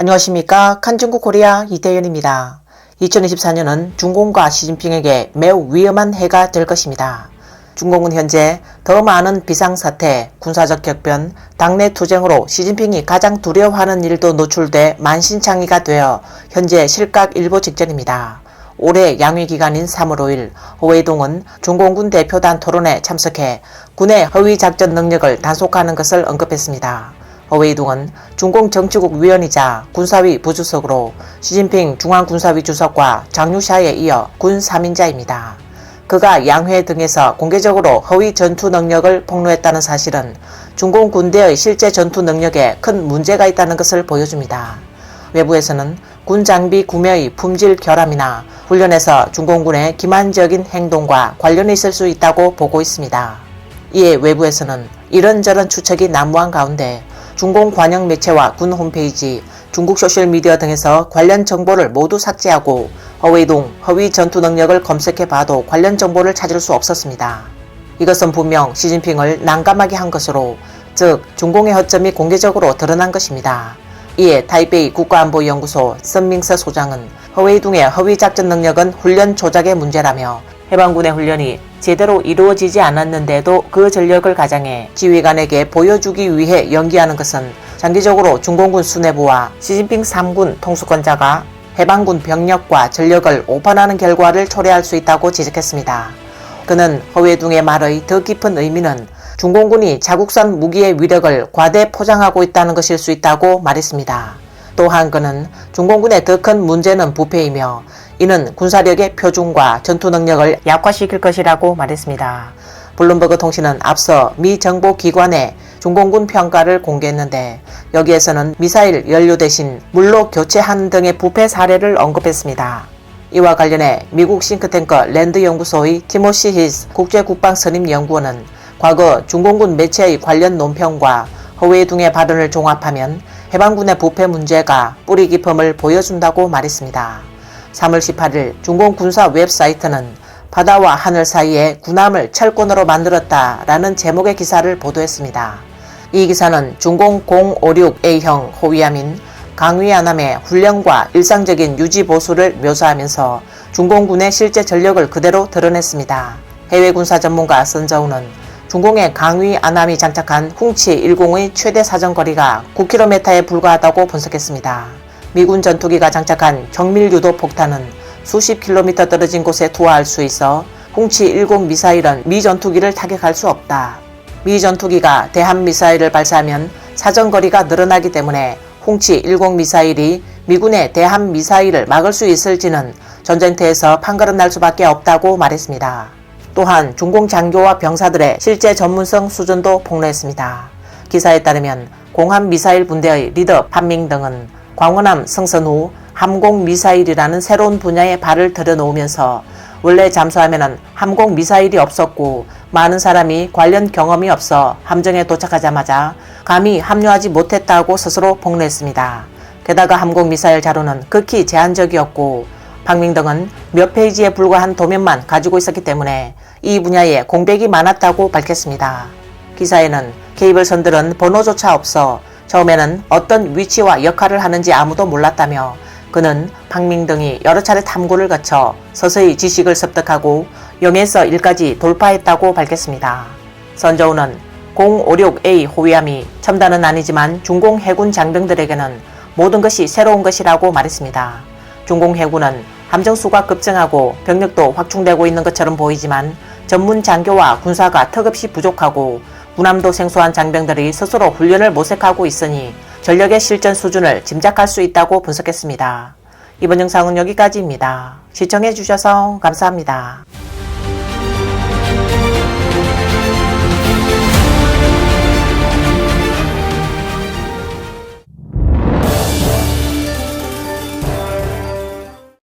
안녕하십니까. 칸중국 코리아 이태현입니다. 2024년은 중공과 시진핑에게 매우 위험한 해가 될 것입니다. 중공은 현재 더 많은 비상사태, 군사적 격변, 당내 투쟁으로 시진핑이 가장 두려워하는 일도 노출돼 만신창이가 되어 현재 실각 일보 직전입니다. 올해 양위 기간인 3월 5일 호웨이동은 중공군 대표단 토론에 참석해 군의 허위 작전 능력을 단속하는 것을 언급했습니다. 허웨이동은 중공 정치국 위원이자 군사위 부주석으로 시진핑 중앙군사위 주석과 장유샤에 이어 군 3인자입니다. 그가 양회 등에서 공개적으로 허위 전투 능력을 폭로했다는 사실은 중공 군대의 실제 전투 능력에 큰 문제가 있다는 것을 보여줍니다. 외부에서는 군 장비 구매의 품질 결함이나 훈련에서 중공군의 기만적인 행동과 관련이 있을 수 있다고 보고 있습니다. 이에 외부에서는 이런저런 추측이 난무한 가운데 중공 관영 매체와 군 홈페이지, 중국 소셜미디어 등에서 관련 정보를 모두 삭제하고 허웨이동 허위 전투 능력을 검색해 봐도 관련 정보를 찾을 수 없었습니다. 이것은 분명 시진핑을 난감하게 한 것으로 즉 중공의 허점이 공개적으로 드러난 것입니다. 이에 타이베이 국가안보연구소 선밍서 소장은 허웨이둥의 허위 작전 능력은 훈련 조작의 문제라며 해방군의 훈련이 제대로 이루어지지 않았는데도 그 전력을 가장해 지휘관에게 보여주기 위해 연기하는 것은 장기적으로 중공군 수뇌부와 시진핑 3군 통수권자가 해방군 병력과 전력을 오판하는 결과를 초래할 수 있다고 지적했습니다. 그는 허웨둥의 말의 더 깊은 의미는 중공군이 자국산 무기의 위력을 과대 포장하고 있다는 것일 수 있다고 말했습니다. 또한 그는 중공군의 더 큰 문제는 부패이며 이는 군사력의 표준과 전투 능력을 약화시킬 것이라고 말했습니다. 블룸버그 통신은 앞서 미 정보 기관의 중공군 평가를 공개했는데 여기에서는 미사일 연료 대신 물로 교체한 등의 부패 사례를 언급했습니다. 이와 관련해 미국 싱크탱크 랜드 연구소의 티모시 히스 국제국방선임연구원은 과거 중공군 매체의 관련 논평과 허웨이둥의 발언을 종합하면 해방군의 부패 문제가 뿌리 깊음을 보여준다고 말했습니다. 3월 18일 중공 군사 웹사이트는 바다와 하늘 사이에 군함을 철권으로 만들었다라는 제목의 기사를 보도했습니다. 이 기사는 중공 056A형 호위함인 강위안함의 훈련과 일상적인 유지 보수를 묘사하면서 중공군의 실제 전력을 그대로 드러냈습니다. 해외 군사 전문가 선저우는 중공의 강위 안함이 장착한 훔치 10의 최대 사정거리가 9km에 불과하다고 분석했습니다. 미군 전투기가 장착한 정밀유도 폭탄은 수십 킬로미터 떨어진 곳에 투하할 수 있어 훔치 10 미사일은 미 전투기를 타격할 수 없다. 미 전투기가 대함 미사일을 발사하면 사정거리가 늘어나기 때문에 훔치 10 미사일이 미군의 대함 미사일을 막을 수 있을지는 전쟁터에서 판가름 날 수밖에 없다고 말했습니다. 또한 중공 장교와 병사들의 실제 전문성 수준도 폭로했습니다. 기사에 따르면 공함 미사일 분대의 리더 판밍 등은 광원함 승선 후 함공 미사일이라는 새로운 분야에 발을 들여놓으면서 원래 잠수함에는 함공 미사일이 없었고 많은 사람이 관련 경험이 없어 함정에 도착하자마자 감히 합류하지 못했다고 스스로 폭로했습니다. 게다가 함공 미사일 자료는 극히 제한적이었고 박민등은 몇 페이지에 불과한 도면만 가지고 있었기 때문에 이 분야에 공백이 많았다고 밝혔습니다. 기사에는 케이블 선들은 번호조차 없어 처음에는 어떤 위치와 역할을 하는지 아무도 몰랐다며 그는 박민등이 여러 차례 탐구를 거쳐 서서히 지식을 습득하고 0에서 1까지 돌파했다고 밝혔습니다. 선저우는 056A 호위함이 첨단은 아니지만 중공 해군 장병들에게는 모든 것이 새로운 것이라고 말했습니다. 중공 해군은 함정수가 급증하고 병력도 확충되고 있는 것처럼 보이지만 전문 장교와 군사가 턱없이 부족하고 군함도 생소한 장병들이 스스로 훈련을 모색하고 있으니 전력의 실전 수준을 짐작할 수 있다고 분석했습니다. 이번 영상은 여기까지입니다. 시청해주셔서 감사합니다.